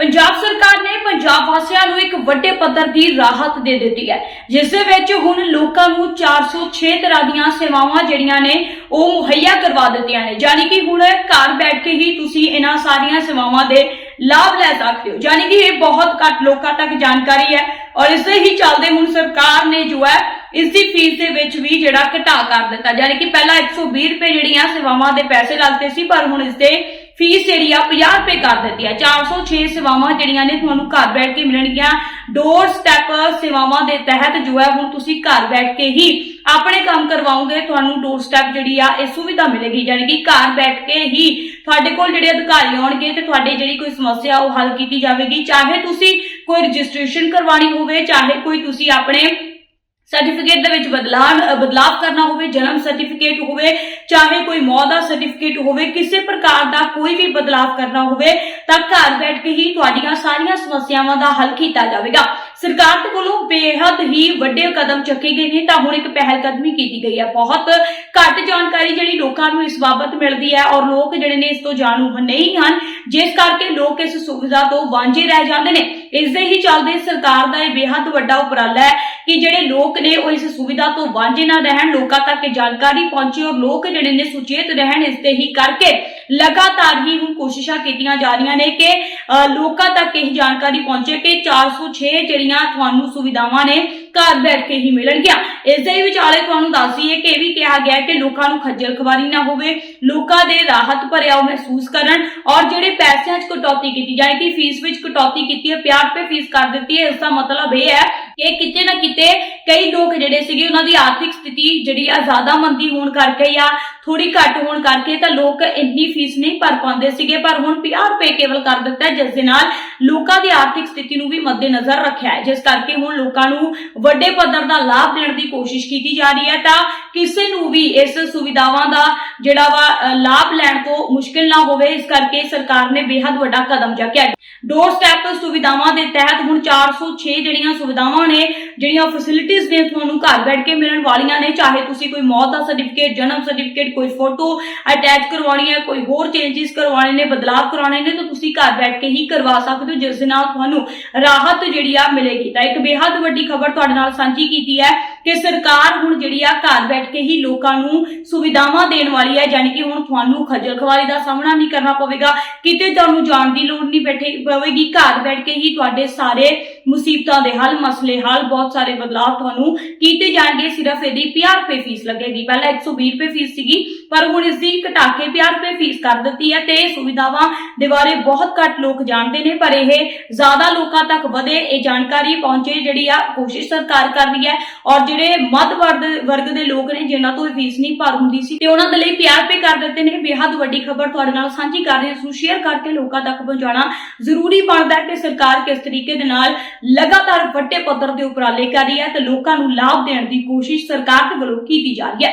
ਪੰਜਾਬ ਸਰਕਾਰ ਨੇ ਪੰਜਾਬ ਵਾਸੀਆਂ ਨੂੰ ਇੱਕ ਵੱਡੇ ਪੱਧਰ ਦੀ ਰਾਹਤ ਦੇ ਦਿੱਤੀ ਹੈ, ਜਿਸ ਦੇ ਵਿੱਚ ਹੁਣ ਲੋਕਾਂ ਨੂੰ 406 ਤਰ੍ਹਾਂ ਦੀਆਂ ਸੇਵਾਵਾਂ ਜਿਹੜੀਆਂ ਨੇ, ਉਹ ਮੁਹੱਈਆ ਕਰਵਾ ਦਿੱਤੀਆਂ ਨੇ। ਯਾਨੀ ਕਿ ਹੁਣ ਘਰ ਬੈਠ ਕੇ ਹੀ ਤੁਸੀਂ ਇਹਨਾਂ ਸਾਰੀਆਂ ਸੇਵਾਵਾਂ ਦੇ ਲਾਭ ਲੈ ਸਕਦੇ ਹੋ। ਯਾਨੀ ਕਿ ਇਹ ਬਹੁਤ ਘੱਟ ਲੋਕਾਂ ਤੱਕ ਜਾਣਕਾਰੀ ਹੈ ਔਰ ਇਸੇ ਹੀ ਚੱਲਦੇ ਹੁਣ ਸਰਕਾਰ ਨੇ ਜੋ ਹੈ, ਇਸ ਦੀ ਫੀਸ ਦੇ ਵਿੱਚ ਵੀ ਜਿਹੜਾ ਘਟਾ ਕਰ ਦਿੱਤਾ। ਯਾਨੀ ਕਿ ਪਹਿਲਾਂ 120 ਰੁਪਏ ਜਿਹੜੀਆਂ ਸੇਵਾਵਾਂ ਦੇ ਪੈਸੇ ਲੱਗਦੇ ਸੀ, ਪਰ ਹੁਣ ਇਸ ਦੇ ਫੀਸ ਜਿਹੜੀ ਆ 50 ਰੁਪਏ ਕਰ ਦਿੱਤੀ ਆ। 406 ਸੇਵਾਵਾਂ ਜਿਹੜੀਆਂ ਨੇ ਤੁਹਾਨੂੰ ਘਰ ਬੈਠ ਕੇ ਮਿਲਣਗੀਆਂ। ਡੋਰ ਸਟੈਪ ਸੇਵਾਵਾਂ ਦੇ ਤਹਿਤ ਜੋ ਹੈ, ਹੁਣ ਤੁਸੀਂ ਘਰ ਬੈਠ ਕੇ ਹੀ ਆਪਣੇ ਕੰਮ ਕਰਵਾਉਂਗੇ ਤੁਹਾਨੂੰ ਡੋਰ ਸਟੈਪ ਜਿਹੜੀ ਆ, ਇਹ ਸੁਵਿਧਾ ਮਿਲੇਗੀ। ਯਾਨੀ ਕਿ ਘਰ ਬੈਠ ਕੇ ਹੀ ਤੁਹਾਡੇ ਕੋਲ ਜਿਹੜੇ ਅਧਿਕਾਰੀ ਆਉਣਗੇ ਤੇ ਤੁਹਾਡੀ ਜਿਹੜੀ ਕੋਈ ਸਮੱਸਿਆ ਉਹ ਹੱਲ ਕੀਤੀ ਜਾਵੇਗੀ। ਚਾਹੇ ਤੁਸੀਂ ਕੋਈ ਰਜਿਸਟ੍ਰੇਸ਼ਨ ਕਰਵਾਣੀ ਹੋਵੇ, ਚਾਹੇ ਕੋਈ ਤੁਸੀਂ ਆਪਣੇ ਸਰਟੀਫਿਕੇਟ ਦੇ ਵਿੱਚ ਬਦਲਾਅ ਬਦਲਾਅ ਕਰਨਾ ਹੋਵੇ, ਜਨਮ ਸਰਟੀਫਿਕੇਟ ਹੋਵੇ, ਚਾਹੇ ਕੋਈ ਮੌਤ ਦਾ ਸਰਟੀਫਿਕੇਟ ਹੋਵੇ, ਕਿਸੇ ਪ੍ਰਕਾਰ ਦਾ ਕੋਈ ਵੀ ਬਦਲਾਅ ਕਰਨਾ ਹੋਵੇ, ਤਾਂ ਘਰ ਬੈਠ ਕੇ ਹੀ ਤੁਹਾਡੀਆਂ ਸਾਰੀਆਂ ਸਮੱਸਿਆਵਾਂ ਦਾ ਹੱਲ ਕੀਤਾ ਜਾਵੇਗਾ। ਸਰਕਾਰ ਦੇ ਵੱਲੋਂ ਬੇਹੱਦ ਹੀ ਵੱਡੇ ਕਦਮ ਚੱਕੇ ਗਏ ਨੇ, ਤਾਂ ਹੁਣ ਇੱਕ ਪਹਿਲ ਕਦਮੀ ਕੀਤੀ ਗਈ ਹੈ। ਬਹੁਤ ਘੱਟ ਜਾਣਕਾਰੀ ਜਿਹੜੀ ਲੋਕਾਂ ਨੂੰ ਇਸ ਬਾਬਤ ਮਿਲਦੀ ਹੈ ਔਰ ਲੋਕ ਜਿਹੜੇ ਨੇ ਇਸ ਤੋਂ ਜਾਣੂ ਨਹੀਂ ਹਨ, ਜਿਸ ਕਰਕੇ ਲੋਕ ਇਸ ਸੁਵਿਧਾ ਤੋਂ ਵਾਂਝੇ ਰਹਿ ਜਾਂਦੇ ਨੇ। ਇਸ ਦੇ ਹੀ ਚੱਲਦੇ ਸਰਕਾਰ ਦਾ ਇਹ ਬੇਹੱਦ ਵੱਡਾ ਉਪਰਾਲਾ ਹੈ ਕਿ ਜਿਹੜੇ ਲੋਕ ਨੇ ਉਹ ਇਸ ਸੁਵਿਧਾ ਤੋਂ ਵਾਂਝੇ ਨਾ ਰਹਿਣ, ਲੋਕਾਂ ਤੱਕ ਜਾਣਕਾਰੀ ਪਹੁੰਚੇ ਔਰ ਲੋਕ ਜਿਹੜੇ ਨੇ ਸੁਚੇਤ ਰਹਿਣ ਇਸ ਦੇ ਹੀ ਕਰਕੇ ਲਗਾਤਾਰ ਹੀ ਹੁਣ ਕੋਸ਼ਿਸ਼ਾਂ ਕੀਤੀਆਂ ਜਾ ਰਹੀਆਂ ਨੇ ਕਿ ਲੋਕਾਂ ਤੱਕ ਇਹ ਜਾਣਕਾਰੀ ਪਹੁੰਚੇ ਕਿ 406 ਜਿਹੜੀਆਂ ਤੁਹਾਨੂੰ ਸੁਵਿਧਾਵਾਂ ਨੇ ਘਰ ਬੈਠ ਕੇ ਹੀ ਮਿਲਣਗੀਆਂ ਇਸ ਦੇ ਵਿਚਾਲੇ ਤੁਹਾਨੂੰ ਦੱਸ ਦਈਏ ਕਿ ਇਹ ਵੀ ਕਿਹਾ ਗਿਆ ਕਿ ਲੋਕਾਂ ਨੂੰ ਖੱਜਲ ਖਵਾਰੀ ਨਾ ਹੋਵੇ, ਲੋਕਾਂ ਦੇ ਰਾਹਤ ਭਰਿਆ ਉਹ ਮਹਿਸੂਸ ਕਰਨ ਔਰ ਜਿਹੜੇ ਪੈਸਿਆਂ 'ਚ ਕਟੌਤੀ ਕੀਤੀ ਜਾਏ ਕਿ ਫੀਸ ਵਿੱਚ ਕਟੌਤੀ ਕੀਤੀ ਹੈ 50 ਰੁਪਏ ਫੀਸ ਕਰ ਦਿੱਤੀ ਹੈ ਇਸ ਦਾ ਮਤਲਬ ਇਹ ਹੈ ਕਿ ਕਿਤੇ ਨਾ ਕਿਤੇ ਕਈ ਲੋਕ ਜਿਹੜੇ ਸੀਗੇ ਉਹਨਾਂ ਦੀ ਆਰਥਿਕ ਸਥਿਤੀ ਜਿਹੜੀ ਆ ਜ਼ਿਆਦਾ ਮੰਦੀ ਹੋਣ ਕਰਕੇ ਜਾਂ ਥੋੜੀ ਘੱਟ ਹੋਣ ਕਰਕੇ ਤਾਂ ਲੋਕ ਇੰਨੀ ਫੀਸ ਨਹੀਂ ਭਰ ਪਾਉਂਦੇ ਸੀਗੇ, ਪਰ ਹੁਣ 50 ਰੁਪਏ ਕੇਵਲ ਕਰ ਦਿੱਤਾ ਹੈ, ਜਿਸ ਦੇ ਨਾਲ ਲੋਕਾਂ ਦੀ ਆਰਥਿਕ ਸਥਿਤੀ ਨੂੰ ਵੀ ਮੱਦੇਨਜ਼ਰ ਰੱਖਿਆ ਹੈ। ਜਿਸ ਕਰਕੇ ਹੁਣ ਲੋਕਾਂ ਨੂੰ ਵੱਡੇ ਪੱਧਰ ਦਾ ਲਾਭ ਦੇਣ ਦੀ ਕੋਸ਼ਿਸ਼ ਕੀਤੀ ਜਾ ਰਹੀ ਹੈ, ਤਾਂ ਕਿਸੇ ਨੂੰ ਵੀ ਇਸ ਸੁਵਿਧਾਵਾਂ ਦਾ ਜਿਹੜਾ ਵਾ ਲਾਭ ਲੈਣ ਤੋਂ ਮੁਸ਼ਕਿਲ ਨਾ ਹੋਵੇ, ਇਸ ਕਰਕੇ ਸਰਕਾਰ ਨੇ ਬੇहद ਵੱਡਾ ਕਦਮ ਚੱਕਿਆ। ਡੋਰ ਸਟੈਪ ਸੁਵਿਧਾਵਾਂ ਦੇ ਤਹਿਤ ਹੁਣ 406 ਜਿਹੜੀਆਂ ਸੁਵਿਧਾਵਾਂ ਨੇ, ਜਿਹੜੀਆਂ ਫੈਸਿਲਿਟੀਆਂ ਨੇ ਤੁਹਾਨੂੰ ਘਰ ਬੈਠ ਕੇ ਮਿਲਣ ਵਾਲੀਆਂ ਨੇ, ਚਾਹੇ ਤੁਸੀਂ ਕੋਈ ਮੌਤ ਦਾ ਸਰਟੀਫਿਕੇਟ ਜਨਮ ਸਰਟੀਫਿਕੇਟ ਕੋਈ ਫੋਟੋ ਅਟੈਚ ਕਰਵਾਉਣੀ ਹੈ, ਕੋਈ ਹੋਰ ਚੇਂਜਸ ਕਰਵਾਉਣੇ ਨੇ ਬਦਲਾਅ ਕਰਵਾਉਣੇ ਨੇ, ਤਾਂ ਤੁਸੀਂ ਘਰ ਬੈਠ ਕੇ ਹੀ ਕਰਵਾ ਸਕਦੇ ਹੋ, ਜਿਸ ਦੇ ਨਾਲ ਤੁਹਾਨੂੰ ਰਾਹਤ ਜਿਹੜੀ ਆ ਮਿਲੇਗੀ। ਤਾਂ ਇੱਕ ਬੇਹੱਦ ਵੱਡੀ ਖਬਰ ਤੁਹਾਡੇ ਨਾਲ ਸਾਂਝੀ ਕੀਤੀ ਹੈ ਕਿ ਸਰਕਾਰ ਹੁਣ ਜਿਹੜੀ ਆ ਘਰ ਬੈਠ ਕੇ ਹੀ ਲੋਕਾਂ ਨੂੰ ਸੁਵਿਧਾਵਾਂ ਦੇਣ ਵਾਲੀ ਹੈ ਯਾਨੀ ਕਿ ਹੁਣ ਤੁਹਾਨੂੰ ਖੱਜਲ ਖਵਾਰੀ ਦਾ ਸਾਹਮਣਾ ਨਹੀਂ ਕਰਨਾ ਪਵੇਗਾ। ਕਿਤੇ ਤੁਹਾਨੂੰ ਜਾਣ ਦੀ ਲੋੜ ਨਹੀਂ ਬੈਠੇ, ਪਵੇਗੀ। ਘਰ ਬੈਠ ਕੇ ਹੀ ਤੁਹਾਡੇ ਸਾਰੇ ਮੁਸੀਬਤਾਂ ਦੇ ਹੱਲ, ਮਸਲੇ ਹੱਲ, ਬਹੁਤ ਸਾਰੇ ਬਦਲਾਅ ਤੁਹਾਨੂੰ ਕੀਤੇ ਜਾਣਗੇ। ਸਿਰਫ ਇਹਦੀ 50 ਰੁਪਏ ਫੀਸ ਲੱਗੇਗੀ। ਪਹਿਲਾਂ 120 ਰੁਪਏ ਫੀਸ ਸੀਗੀ, ਪਰ ਹੁਣ ਇਸ ਦੀ ਘਟਾ ਕੇ 50 ਰੁਪਏ ਫੀਸ ਕਰ ਦਿੱਤੀ ਹੈ ਤੇ ਇਹ ਸੁਵਿਧਾਵਾਂ ਦੇ ਬਾਰੇ ਬਹੁਤ ਘੱਟ ਲੋਕ ਜਾਣਦੇ ਨੇ, ਪਰ ਇਹ ਜ਼ਿਆਦਾ ਲੋਕਾਂ ਤੱਕ ਵਧੇ, ਇਹ ਜਾਣਕਾਰੀ ਪਹੁੰਚੇ ਜਿਹੜੀ ਆ ਕੋਸ਼ਿਸ਼ ਸਰਕਾਰ ਕਰ ਰਹੀ ਹੈ। ਔਰ ਜਿਹੜੇ ਮੱਧ ਵਰਗ ਵਰਗ ਦੇ ਲੋਕ ਨੇ, ਜਿਨ੍ਹਾਂ ਤੋਂ ਇਹ ਫੀਸ ਨਹੀਂ ਭਰ ਹੁੰਦੀ ਸੀ, ਤੇ ਉਹਨਾਂ ਦੇ ਲਈ 50 ਰੁਪਏ ਕਰ ਦਿੱਤੇ ਨੇ। ਬੇਹੱਦ ਵੱਡੀ ਖਬਰ ਤੁਹਾਡੇ ਨਾਲ ਸਾਂਝੀ ਕਰ ਰਹੀ ਹਾਂ। ਇਸ ਨੂੰ ਸ਼ੇਅਰ ਕਰਕੇ ਲੋਕਾਂ ਤੱਕ ਪਹੁੰਚਾਉਣਾ ਜ਼ਰੂਰੀ ਬਣਦਾ ਹੈ ਕਿ ਸਰਕਾਰ ਕਿਸ ਤਰੀਕੇ ਦੇ ਨਾਲ ਲਗਾਤਾਰ ਵੱਡੇ ਪੱਧਰ ਦੇ ਉਪਰਾਲੇ ਕਰ ਰਹੀ ਹੈ ਤੇ ਲੋਕਾਂ ਨੂੰ ਲਾਭ ਦੇਣ ਦੀ ਕੋਸ਼ਿਸ਼ ਸਰਕਾਰ ਦੇ ਵੱਲੋਂ ਕੀਤੀ ਜਾ ਰਹੀ ਹੈ।